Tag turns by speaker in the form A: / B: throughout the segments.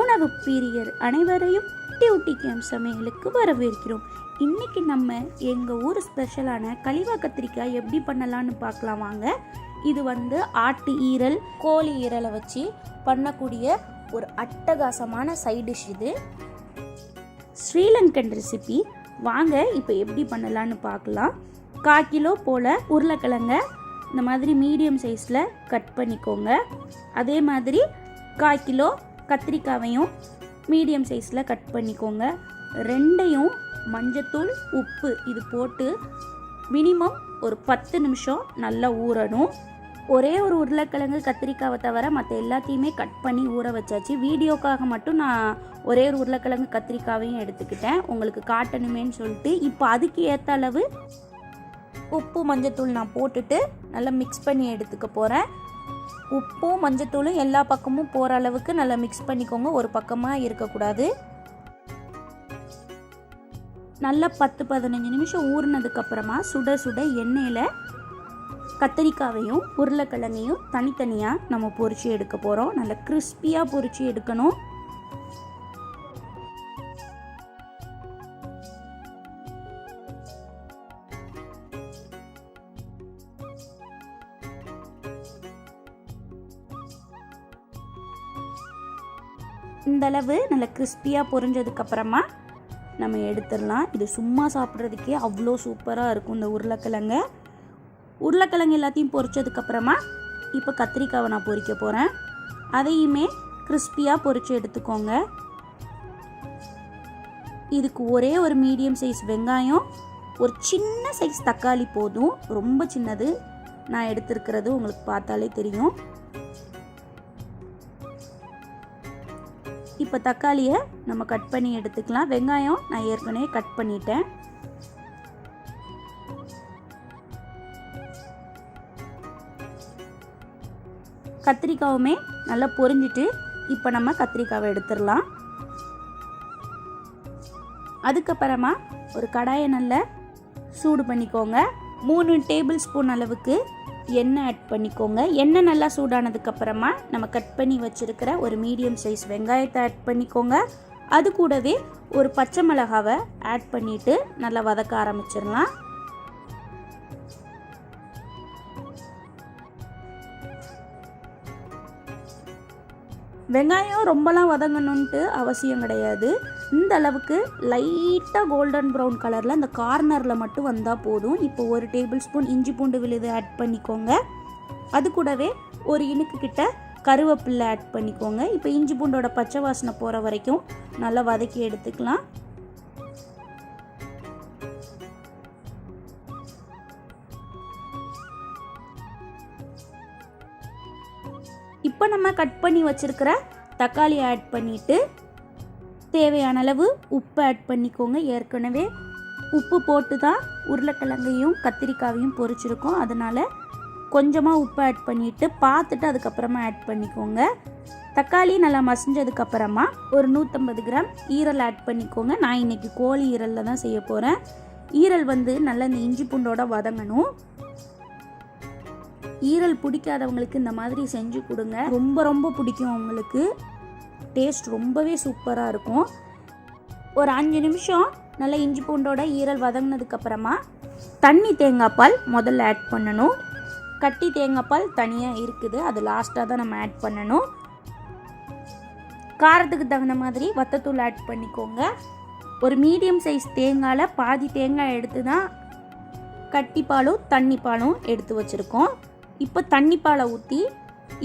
A: உணவு பிரியர் அனைவரையும் டியூட்டி கேம் சமையலுக்கு வரவேற்கிறோம். இன்னைக்கு நம்ம எங்கள் ஊர் ஸ்பெஷலான கலிவா கத்திரிக்காய் எப்படி பண்ணலான்னு பார்க்கலாம் வாங்க. இது வந்து ஆட்டு ஈரல் கோழி ஈரலை வச்சு பண்ணக்கூடிய ஒரு அட்டகாசமான சைட் டிஷ் இது. ஸ்ரீலங்கன் ரெசிபி வாங்க இப்போ எப்படி பண்ணலான்னு பார்க்கலாம். கால் கிலோ போல் உருளைக்கிழங்க இந்த மாதிரி மீடியம் சைஸில் கட் பண்ணிக்கோங்க. அதே மாதிரி கால் கிலோ கத்திரிக்காவையும் மீடியம் சைஸில் கட் பண்ணிக்கோங்க. ரெண்டையும் மஞ்சத்தூள் உப்பு இது போட்டு மினிமம் ஒரு பத்து நிமிஷம் நல்லா ஊறணும். ஒரே ஒரு உருளைக்கிழங்கு கத்திரிக்காவை தவிர மற்ற எல்லாத்தையுமே கட் பண்ணி ஊற வச்சாச்சு. வீடியோக்காக மட்டும் நான் ஒரே ஒரு உருளைக்கிழங்கு கத்திரிக்காவையும் எடுத்துக்கிட்டேன். உங்களுக்கு காட்டணுமேன்னு சொல்லிட்டு இப்போ அதுக்கு ஏற்ற அளவு உப்பு மஞ்சத்தூள் நான் போட்டுட்டு நல்லா மிக்ஸ் பண்ணி எடுத்துக்க போகிறேன் உப்பும் மஞ்சத்தூளும் எல்லா பக்கமும் போகிற அளவுக்கு நல்லா மிக்ஸ் பண்ணிக்கோங்க. ஒரு பக்கமாக இருக்கக்கூடாது. நல்லா பத்து பதினஞ்சு நிமிஷம் ஊறினதுக்கப்புறமா சுட சுட எண்ணெயில் கத்திரிக்காவையும் உருளைக்கிழங்கையும் தனித்தனியாக நம்ம பொறிச்சு எடுக்க போகிறோம் நல்லா கிறிஸ்பியாக பொறிச்சு எடுக்கணும். இந்தளவு நல்லா கிறிஸ்பியாக பொரிஞ்சதுக்கப்புறமா நம்ம எடுத்துடலாம். இது சும்மா சாப்பிட்றதுக்கே அவ்வளோ சூப்பராக இருக்கும் இந்த உருளைக்கிழங்கு. உருளைக்கிழங்கு எல்லாத்தையும் பொரிச்சதுக்கப்புறமா இப்போ கத்திரிக்காவை நான் பொரிக்க போகிறேன் அதையுமே கிறிஸ்பியாக பொரித்து எடுத்துக்கோங்க. இதுக்கு ஒரே ஒரு மீடியம் சைஸ் வெங்காயம் ஒரு சின்ன சைஸ் தக்காளி போதும். ரொம்ப சின்னது. நான் எடுத்திருக்கிறது உங்களுக்கு பார்த்தாலே தெரியும். இப்போ தக்காளியை நம்ம கட் பண்ணி எடுத்துக்கலாம். வெங்காயம் நான் ஏற்கனவே கட் பண்ணிட்டேன். கத்திரிக்காவுமே நல்லா பொரிஞ்சிட்டு இப்போ நம்ம கத்திரிக்காவை எடுத்துடலாம். அதுக்கப்புறமா ஒரு கடாயை நல்லா சூடு பண்ணிக்கோங்க. மூணு டேபிள் ஸ்பூன் அளவுக்கு எண்ணெய் ஆட் பண்ணிக்கோங்க. எண்ணெய் நல்லா சூடானதுக்கப்புறமா நம்ம கட் பண்ணி வச்சுருக்கிற ஒரு மீடியம் சைஸ் வெங்காயத்தை ஆட் பண்ணிக்கோங்க. அது கூடவே ஒரு பச்சை மிளகாவை ஆட் பண்ணிவிட்டு நல்லா வதக்க ஆரம்பிச்சிடலாம். வெங்காயம் ரொம்பலாம் வதங்கணுன்ட்டு அவசியம் கிடையாது. இந்த அளவுக்கு லைட்டாக கோல்டன் ப்ரௌன் கலரில் அந்த கார்னரில் மட்டும் வந்தால் போதும். இப்போ ஒரு டேபிள் ஸ்பூன் இஞ்சி பூண்டு விழுது ஆட் பண்ணிக்கோங்க. அது கூடவே ஒரு இனுக்கு கிட்ட கருவேப்பில்லை ஆட் பண்ணிக்கோங்க. இப்போ இஞ்சி பூண்டோட பச்சை வாசனை போகிற வரைக்கும் நல்லா வதக்கி எடுத்துக்கலாம். இப்போ நம்ம கட் பண்ணி வச்சுருக்கிற தக்காளி ஆட் பண்ணிவிட்டு தேவையான அளவு உப்பு ஆட் பண்ணிக்கோங்க. ஏற்கனவே உப்பு போட்டு தான் உருளைக்கிழங்கையும் கத்திரிக்காவையும் பொரிச்சிருக்கோம். அதனால் கொஞ்சமாக உப்பு ஆட் பண்ணிவிட்டு பார்த்துட்டு அதுக்கப்புறமா ஆட் பண்ணிக்கோங்க. தக்காளி நல்லா மசிஞ்சதுக்கப்புறமா ஒரு நூற்றம்பது கிராம் ஈரல் ஆட் பண்ணிக்கோங்க. நான் இன்னைக்கு கோழி ஈரலில் தான் செய்ய போகிறேன் ஈரல் வந்து நல்லா இந்த இஞ்சி பூண்டோட வதங்கணும். ஈரல் பிடிக்காதவங்களுக்கு இந்த மாதிரி செஞ்சு கொடுங்க. ரொம்ப ரொம்ப பிடிக்கும் அவங்களுக்கு. டேஸ்ட் ரொம்பவே சூப்பராக இருக்கும். ஒரு அஞ்சு நிமிஷம் நல்லா இஞ்சி பூண்டோட ஈரல் வதங்கினதுக்கப்புறமா தண்ணி தேங்காய் பால் முதல்ல ஆட் பண்ணணும். கட்டி தேங்காய் பால் தனியாக இருக்குது. அது லாஸ்ட்டாக தான் நம்ம ஆட் பண்ணணும். காரத்துக்கு தகுந்த மாதிரி வத்தத்தூள் ஆட் பண்ணிக்கோங்க. ஒரு மீடியம் சைஸ் தேங்காயில் பாதி தேங்காய் எடுத்து தான் கட்டி பாலும் தண்ணி பாலும் எடுத்து வச்சுருக்கோம். இப்போ தண்ணி பாலை ஊற்றி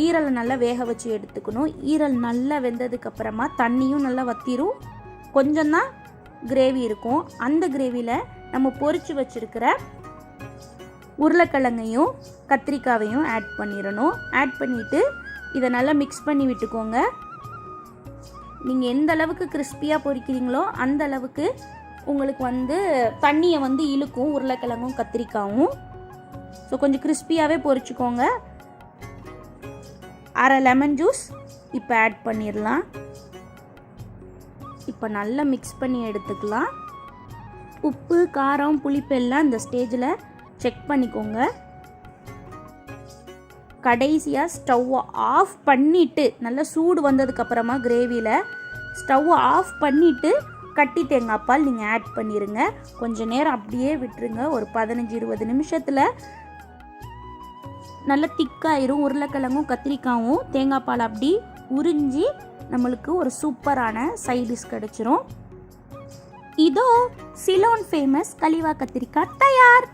A: ஈரலை நல்லா வேக வச்சு எடுத்துக்கணும். ஈரல் நல்லா வெந்ததுக்கு அப்புறமா தண்ணியும் நல்லா வத்திரும். கொஞ்சம் தான் கிரேவி இருக்கும். அந்த கிரேவியில் நம்ம பொறிச்சு வச்சுருக்கிற உருளைக்கிழங்கையும் கத்திரிக்காவையும் ஆட் பண்ணிடணும். ஆட் பண்ணிவிட்டு இதை நல்லா மிக்ஸ் பண்ணி விட்டுக்கோங்க. நீங்கள் எந்த அளவுக்கு கிறிஸ்பியாக பொறிக்கிறீங்களோ அந்த அளவுக்கு உங்களுக்கு வந்து தண்ணியை வந்து இழுக்கும். உருளைக்கிழங்கும் கத்திரிக்காவும். ஸோ கொஞ்சம் கிறிஸ்பியாகவே பொரிச்சுக்கோங்க. அரை லெமன் ஜூஸ் இப்போ ஆட் பண்ணிடலாம் இப்போ நல்லா மிக்ஸ் பண்ணி எடுத்துக்கலாம். உப்பு காரம் புளிப்பு எல்லாம் இந்த ஸ்டேஜில் செக் பண்ணிக்கோங்க. கடைசியாக ஸ்டவ்வை ஆஃப் பண்ணிவிட்டு நல்லா சூடு வந்ததுக்கப்புறமா கிரேவியில் ஸ்டவ்வை ஆஃப் பண்ணிவிட்டு கட்டி தேங்காய் பால் நீங்கள் ஆட் பண்ணிடுங்க கொஞ்ச நேரம் அப்படியே விட்டுருங்க. ஒரு பதினஞ்சு இருபது நிமிஷத்தில் நல்லா திக்காயிரும் உருளைக்கிழங்கும் கத்திரிக்காயும் தேங்காய் பால் அப்படி உறிஞ்சி நம்மளுக்கு ஒரு சூப்பரான சைடிஷ் கிடச்சிரும். இதோ சிலோன் ஃபேமஸ் கலிவா கத்திரிக்காய் தயார்.